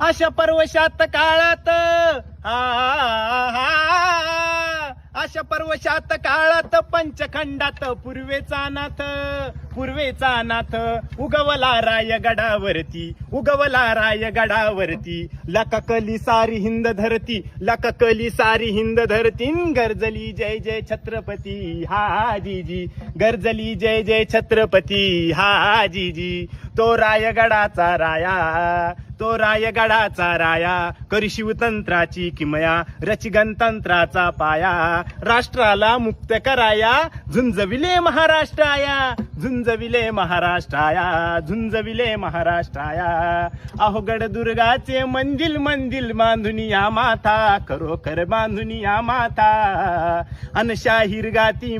अशा पर्वशात काळात. अशा पर्वशात काळात पंचखंडात पूर्वेचा नाथ. पूर्वेचा नाथ उगवला राय गडावरती उगवला राय गडावरती लककली सारी हिंद धरती. लककली सारी हिंद धरती. गरजली जय जय छत्रपती. हा जी गरजली जय जय छत्रपती. हा जीजी तो रायगडाचा राया. तो रायगडाचा राया करी शिवतंत्राची किमया रची गणतंत्राचा पाया. राष्ट्राला मुक्त कराया झुंजविले महाराष्ट्राया झुंजविले महाराष्ट्राया झुंजविले महाराष्ट्राया. अहो गडदुर्गाचे मंदिल मंदिल बांधुनिया माथा खरोखर बांधुनिया माथा अन शाहीर गाती